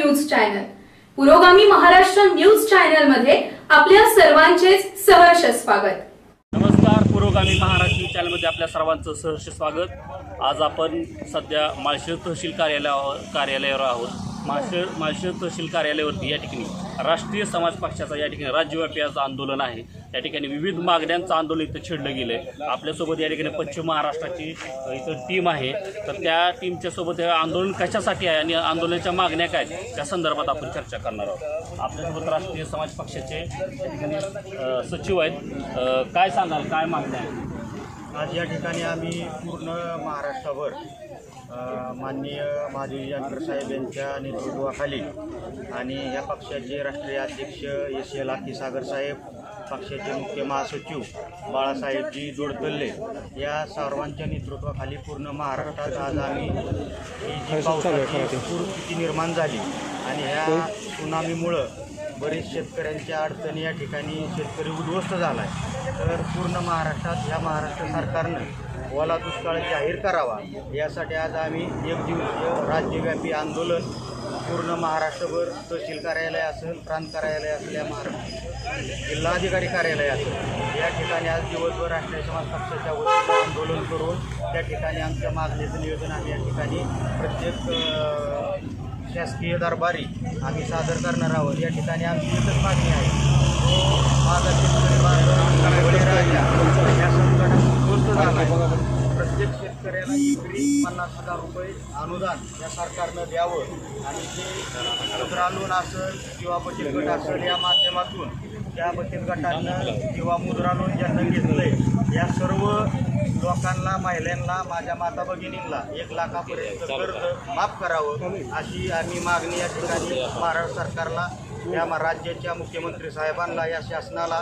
Channel. पुरोगामी Maharashtra news चॅनलमध्ये आपल्या सर्वांचे सहर्ष स्वागत. नमस्कार पुरोगामी महाराष्ट्र चॅनलमध्ये आपल्या सर्वांचं सहर्ष स्वागत. आज आपण सध्या माळशेर तहसील कार्यालयावर कार्यालयावर आहोत. माळशेर माळशेर तहसील कार्यालयावरती या ठिकाणी राष्ट्रीय समाज पक्षाचा या ठिकाणी राज्यव्यापी आज आंदोलन आहे. या ठिकाणी विविध मागण्यांचं आंदोलन इथं छेडलं गेलं आहे आपल्यासोबत या ठिकाणी पश्चिम महाराष्ट्राची इथं टीम आहे. तर त्या टीमच्या सोबत हे आंदोलन कशासाठी आहे आणि आंदोलनाच्या मागण्या काय आहेत, त्या संदर्भात आपण चर्चा करणार आहोत. आपल्यासोबत राष्ट्रीय समाज पक्षाचे या ठिकाणी सचिव आहेत. काय सांगाल? काय मागण्या आहेत? आज या ठिकाणी आम्ही पूर्ण महाराष्ट्रावर माननीय महादेवी जानकर साहेब यांच्या नेतृत्वाखाली आणि या पक्षाचे राष्ट्रीय अध्यक्ष एस एल सागर साहेब पक्षाचे मुख्य महासचिव बाळासाहेबजी जोडतल्ले या सर्वांच्या नेतृत्वाखाली पूर्ण महाराष्ट्रात आज आम्ही ही जी पावसाची पूरस्थिती निर्माण झाली आणि ह्या सुनामीमुळं बरेच शेतकऱ्यांच्या अडचणी या ठिकाणी शेतकरी उद्ध्वस्त झाला आहे तर पूर्ण महाराष्ट्रात ह्या महाराष्ट्र सरकारनं ओला दुष्काळ जाहीर करावा यासाठी आज आम्ही एक दिवसीय राज्यव्यापी आंदोलन पूर्ण महाराष्ट्रभर तहसील कार्यालय असेल प्रांत कार्यालय असेल या महाराष्ट्र जिल्हाधिकारी कार्यालय असेल. या ठिकाणी आज दिवसभर राष्ट्रीय समाज पक्षाच्या वतीनं आंदोलन करून त्या ठिकाणी आमच्या मागणीचं नियोजन आम्ही या ठिकाणी प्रत्येक शासकीय दरबारी आम्ही सादर करणार आहोत. या ठिकाणी आमची एकच मागणी आहे. माझा शेतकरी या संकटात उद्ध्वस्त झाला आहे. प्रत्येक पन्नास हजार रुपये अनुदान या सरकारनं द्यावं आणि जे मुद्रा लोन असेल किंवा बचत गट असेल या माध्यमातून त्या बचत गटांना किंवा मुद्रा लोन ज्यांना घेतलंय या सर्व लोकांना महिलांना माझ्या माता भगिनींना एक लाखापर्यंत कर्ज माफ करावं अशी आम्ही मागणी या ठिकाणी महाराष्ट्र सरकारला या राज्याच्या मुख्यमंत्री साहेबांना या शासनाला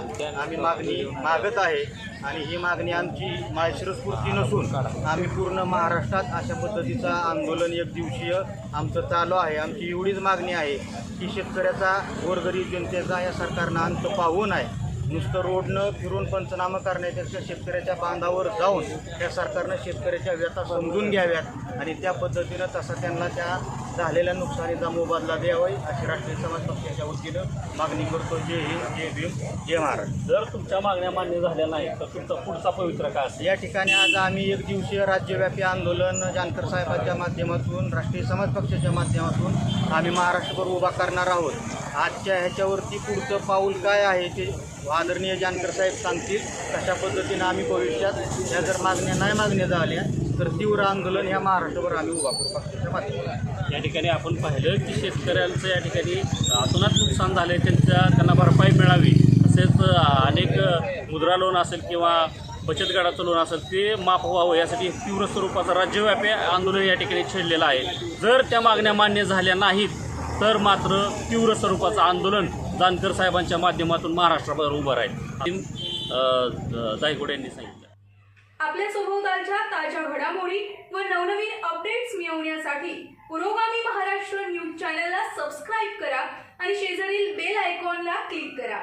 आम्ही मागणी मागत आहे. आणि ही मागणी आमची माळशिरस्फूर्ती नसून आम्ही पूर्ण महाराष्ट्रात अशा पद्धतीचं आंदोलन एक दिवसीय आमचं चालू आहे. आमची एवढीच मागणी आहे की शेतकऱ्याचा गोरगरीब जनतेचा या सरकारनं अंत पाहू नये नुसतं रोडनं फिरून पंचनामा करण्यापेक्षा शेतकऱ्याच्या बांधावर जाऊन त्या सरकारनं शेतकऱ्याच्या व्यथा समजून घ्याव्यात. आणि त्या पद्धतीनं तसा त्यांना त्या झालेल्या नुकसानीचा मोबदला द्यावा अशी राष्ट्रीय समाज पक्षाच्या वतीनं मागणी करतो. जय हिंद जय भीम जय महाराष्ट्र. जर तुमच्या मागण्या मान्य झाल्या नाही तर तुमचा पुढचा पवित्र काय असेल या ठिकाणी आज आम्ही एक दिवसीय राज्यव्यापी आंदोलन जानकर साहेबांच्या माध्यमातून राष्ट्रीय समाज पक्षाच्या माध्यमातून आम्ही महाराष्ट्रभर उभा करणार आहोत. आजच्या ह्याच्यावरती पुढचं पाऊल काय आहे ते आदरणीय जानकर साहेब सांगतील. तशा पद्धतीनं आम्ही भविष्यात या जर मागण्या नाही मागण्या झाल्या तर तीव्र आंदोलन ह्या महाराष्ट्रभर आम्ही उभा करू पक्षाच्या माध्यमातून. या ठिकाणी आपण पाहिलं की शेतकऱ्यांचं या ठिकाणी अतोनात नुकसान झाले त्यांच्या त्यांना भरपाई मिळावी तसेच अनेक मुद्रा लोन असेल किंवा बचत गटाचं लोन असेल ते माफ व्हावं यासाठी तीव्र स्वरूपाचं राज्यव्यापी आंदोलन या ठिकाणी छेडलेलं आहे. जर त्या मागण्या मान्य झाल्या नाहीत तर मात्र तीव्र स्वरूपाचं आंदोलन जानकर साहेबांच्या माध्यमातून महाराष्ट्राभर उभं राहील. जायगोड यांनी सांगितलं. आपल्या सभोवतालच्या ताज्या घडामोडी व नवनवीन अपडेट्स मिळवण्यासाठी पुरोगामी महाराष्ट्र न्यूज चॅनलला सबस्क्राईब करा आणि शेजारील बेल आयकॉनला क्लिक करा.